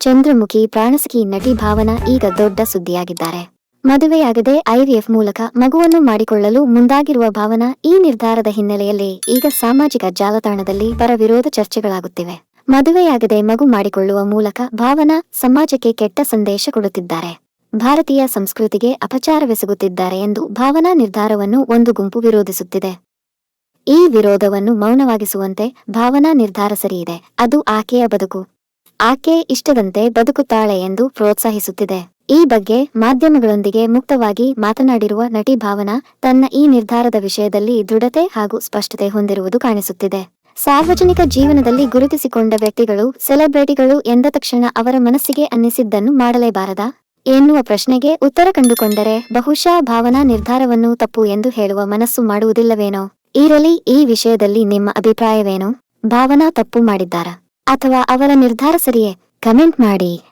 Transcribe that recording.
ಚಂದ್ರಮುಖಿ ಪ್ರಾಣಸಖಿ ನಟಿ ಭಾವನಾ ಈಗ ದೊಡ್ಡ ಸುದ್ದಿಯಾಗಿದ್ದಾರೆ. ಮದುವೆಯಾಗದೆ ಐವಿಎಫ್ ಮೂಲಕ ಮಗುವನ್ನು ಮಾಡಿಕೊಳ್ಳಲು ಮುಂದಾಗಿರುವ ಭಾವನಾ ಈ ನಿರ್ಧಾರದ ಹಿನ್ನೆಲೆಯಲ್ಲಿ ಈಗ ಸಾಮಾಜಿಕ ಜಾಲತಾಣದಲ್ಲಿ ಪರವಿರೋಧ ಚರ್ಚೆಗಳಾಗುತ್ತಿವೆ. ಮದುವೆಯಾಗದೆ ಮಗು ಮಾಡಿಕೊಳ್ಳುವ ಮೂಲಕ ಭಾವನಾ ಸಮಾಜಕ್ಕೆ ಕೆಟ್ಟ ಸಂದೇಶ ಕೊಡುತ್ತಿದ್ದಾರೆ. ಭಾರತೀಯ ಸಂಸ್ಕೃತಿಗೆ ಅಪಚಾರವೆಸಗುತ್ತಿದ್ದಾರೆ ಎಂದು ಭಾವನಾ ನಿರ್ಧಾರವನ್ನು ಒಂದು ಗುಂಪು ವಿರೋಧಿಸುತ್ತಿದೆ. ಈ ವಿರೋಧವನ್ನು ಮೌನವಾಗಿಸುವಂತೆ ಭಾವನಾ ನಿರ್ಧಾರ ಸರಿಯಿದೆ. ಅದು ಆಕೆಯ ಬದುಕು. ಆಕೆ ಇಷ್ಟದಂತೆ ಬದುಕುತ್ತಾಳೆ ಎಂದು ಪ್ರೋತ್ಸಾಹಿಸುತ್ತಿದೆ. ಈ ಬಗ್ಗೆ ಮಾಧ್ಯಮಗಳೊಂದಿಗೆ ಮುಕ್ತವಾಗಿ ಮಾತನಾಡಿರುವ ನಟಿ ಭಾವನಾ ತನ್ನ ಈ ನಿರ್ಧಾರದ ವಿಷಯದಲ್ಲಿ ದೃಢತೆ ಹಾಗೂ ಸ್ಪಷ್ಟತೆ ಹೊಂದಿರುವುದು ಕಾಣಿಸುತ್ತಿದೆ. ಸಾರ್ವಜನಿಕ ಜೀವನದಲ್ಲಿ ಗುರುತಿಸಿಕೊಂಡ ವ್ಯಕ್ತಿಗಳು, ಸೆಲೆಬ್ರಿಟಿಗಳು ಎಂದ ತಕ್ಷಣ ಅವರ ಮನಸ್ಸಿಗೆ ಅನ್ನಿಸಿದ್ದನ್ನು ಮಾಡಲೇಬಾರದಾ? ಎನ್ನುವ ಪ್ರಶ್ನೆಗೆ ಉತ್ತರ ಕಂಡುಕೊಂಡರೆ ಬಹುಶಃ ಭಾವನಾ ನಿರ್ಧಾರವನ್ನು ತಪ್ಪು ಎಂದು ಹೇಳುವ ಮನಸ್ಸು ಮಾಡುವುದಿಲ್ಲವೇನೋ? ಇರಲಿ, ಈ ವಿಷಯದಲ್ಲಿ ನಿಮ್ಮ ಅಭಿಪ್ರಾಯವೇನು? ಭಾವನಾ ತಪ್ಪು ಮಾಡಿದ್ದಾರಾ? ಅಥವಾ ಅವರ ನಿರ್ಧಾರ ಸರಿಯೇ? ಕಮೆಂಟ್ ಮಾಡಿ.